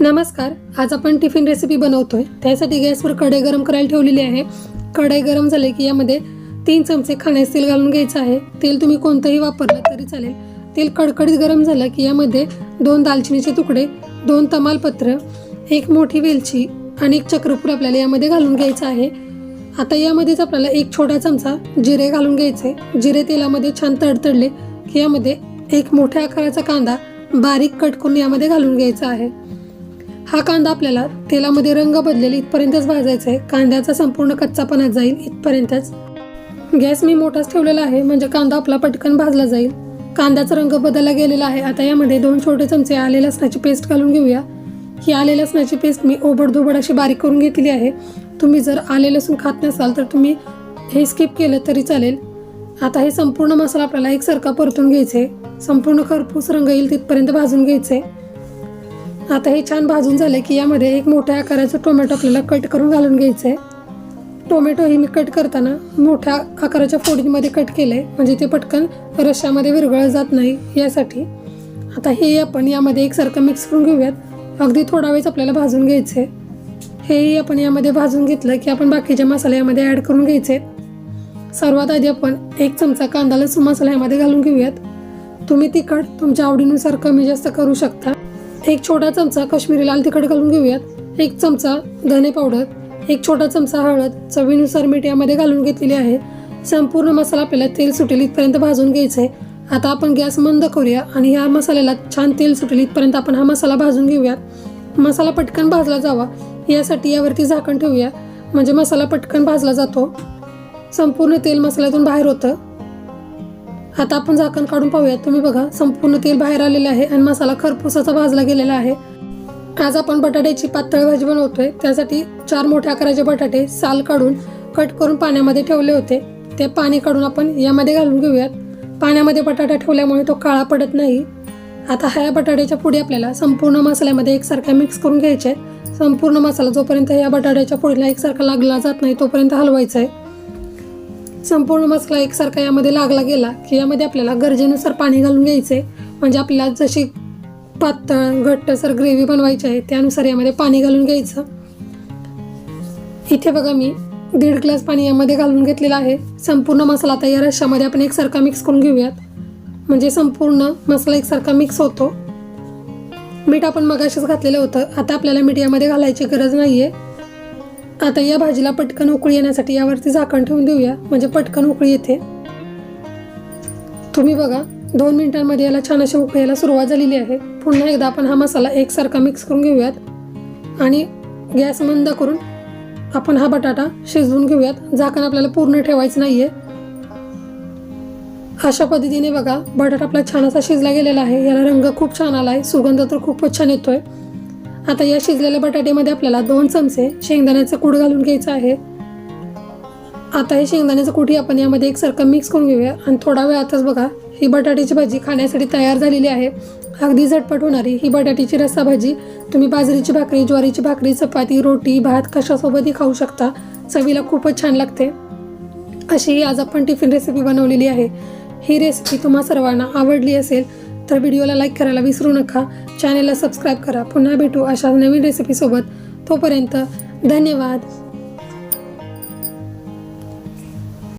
नमस्कार आज आपण टिफिन रेसिपी बनवतोय. त्यासाठी गॅसवर कढई गरम करायला ठेवलेली आहे. कढई गरम झाली की यामध्ये तीन चमचे खाण्याचे तेल घालून घ्यायचं आहे. तेल तुम्ही कोणतंही वापरलं तरी चालेल. तेल कडकडीत गरम झालं की यामध्ये दोन दालचिनीचे तुकडे दोन तमालपत्र एक मोठी वेलची आणि एक चक्रफूल आपल्याला यामध्ये घालून घ्यायचं आहे. आता यामध्येच आपल्याला एक छोटा चमचा जिरे घालून घ्यायचे. जिरे तेलामध्ये छान तडतडले की यामध्ये एक मोठ्या आकाराचा कांदा बारीक कट करून यामध्ये घालून घ्यायचा आहे. हा कांदा आपल्याला तेलामध्ये रंग बदलेल इथपर्यंतच भाजायचा आहे. कांद्याचा संपूर्ण कच्चापणा जाईल इथपर्यंतच. गॅस मी मोठाच ठेवलेला आहे म्हणजे कांदा आपला पटकन भाजला जाईल. कांद्याचा रंग बदलला गेलेला आहे. आता यामध्ये दोन छोटे चमचे आले लसणाची पेस्ट घालून घेऊया. ही आले लसणाची पेस्ट मी ओबडधोबड अशी बारीक करून घेतली आहे. तुम्ही जर आले लसूण खात नसाल तर तुम्ही हे स्किप केलं तरी चालेल. आता हे संपूर्ण मसाला आपल्याला एकसारखा परतून घ्यायचे संपूर्ण खरपूस रंग येईल तिथपर्यंत भाजून घ्यायचे आता हे छान भाजून झाले की यामध्ये एक मोठ्या आकाराचं टोमॅटो आपल्याला कट करून घालून घ्यायचं आहे टोमॅटो हे मी कट करताना मोठ्या आकाराच्या फोडीमध्ये कट केलंय. म्हणजे ते पटकन रश्यामध्ये विरघळलं जात नाही यासाठी. आता हे आपण यामध्ये एकसारखं मिक्स करून घेऊयात. अगदी थोडा वेळच आपल्याला भाजून घ्यायचे हेही आपण यामध्ये भाजून घेतलं की आपण बाकीचे मसाले यामध्ये ॲड करून घ्यायचे सर्वात आधी आपण एक चमचा कांदा लसूण मसाला यामध्ये घालून घेऊयात. तुम्ही तिखट तुमच्या आवडीनुसार कमी जास्त करू शकता. एक छोटा चमचा काश्मीरी लाल तिखट घालून घेऊयात. एक चमचा धने पावडर एक छोटा चमचा हळद चवीनुसार मीठ यामध्ये घालून घेतलेली आहे. संपूर्ण मसाला आपल्याला तेल सुटेल इथपर्यंत भाजून घ्यायचं आहे आता आपण गॅस मंद करूया आणि ह्या मसाल्याला छान तेल सुटेल इथपर्यंत आपण हा मसाला भाजून घेऊयात. मसाला पटकन भाजला जावा. यासाठी यावरती झाकण ठेवूया. म्हणजे मसाला पटकन भाजला जातो. संपूर्ण तेल मसाल्यातून बाहेर होतं. आता आपण झाकण काढून पाहूया तुम्ही बघा संपूर्ण तेल बाहेर आलेलं आहे आणि मसाला खरपूसाचा भाजला गेलेला आहे. आज आपण बटाट्याची पातळ भाजी बनवतोय. त्यासाठी चार मोठ्या आकाराचे बटाटे साल काढून कट करून पाण्यामध्ये ठेवले होते. ते पाणी काढून आपण यामध्ये घालून घेऊयात. पाण्यामध्ये बटाटा ठेवल्यामुळे तो काळा पडत नाही. आता ह्या बटाट्याच्या पुढे आपल्याला संपूर्ण मसाल्यामध्ये एकसारख्या मिक्स करून घ्यायचे आहे. संपूर्ण मसाला जोपर्यंत या बटाट्याच्या पुढीला एकसारखा लागला जात नाही तोपर्यंत हलवायचा आहे. संपूर्ण मसाला एकसारखा यामध्ये लागला गेला की यामध्ये आपल्याला गरजेनुसार पाणी घालून घ्यायचे म्हणजे आपल्याला जशी पातळ घट्टसर ग्रेव्ही बनवायची आहे त्यानुसार यामध्ये पाणी घालून घ्यायचं. इथे बघा मी दीड ग्लास पाणी यामध्ये घालून घेतलेलं आहे. संपूर्ण मसाला आता या रश्श्यामध्ये आपण एकसारखा मिक्स करून घेऊयात. म्हणजे संपूर्ण मसाला एकसारखा मिक्स होतो. मीठ आपण मगाशीच घातलेलं होतं. आता आपल्याला मीठ यामध्ये घालायची गरज नाही आहे आता या भाजीला पटकन उकळी येण्यासाठी यावरती झाकण ठेवून देऊया. म्हणजे पटकन उकळी येते. तुम्ही बघा दोन मिनिटांमध्ये याला छान अशी उकळीला सुरुवात झालेली आहे. पुन्हा एकदा आपण हा मसाला एकसारखा मिक्स करून घेऊयात. आणि गॅस मंद करून आपण हा बटाटा शिजवून घेऊयात. झाकण आपल्याला पूर्ण ठेवायचं नाहीये. अशा पद्धतीने बघा बटाटा आपला छान असा शिजला गेलेला आहे. याला रंग खूप छान आला आहे सुगंध तर खूपच छान येतोय. आता या शिजलेल्या बटाट्यामध्ये आपल्याला दोन चमचे शेंगदाण्याचं कूड घालून घ्यायचं आहे. आता हे शेंगदाण्याचं कुठी आपण यामध्ये एकसारखं मिक्स करून घेऊया. आणि थोडा वेळातच बघा ही बटाट्याची भाजी खाण्यासाठी तयार झालेली आहे. अगदी झटपट होणारी ही बटाट्याची रस्सा भाजी. तुम्ही बाजरीची भाकरी ज्वारीची भाकरी चपाती रोटी भात कशासोबतही खाऊ शकता. चवीला खूपच छान लागते. अशी ही आज आपण टिफिन रेसिपी बनवलेली आहे. ही रेसिपी तुम्हा सर्वांना आवडली असेल तर व्हिडिओला लाईक करायला विसरू नका. चॅनेलला सबस्क्राईब करा. पुन्हा भेटू अशा नवीन रेसिपीसोबत तोपर्यंत धन्यवाद.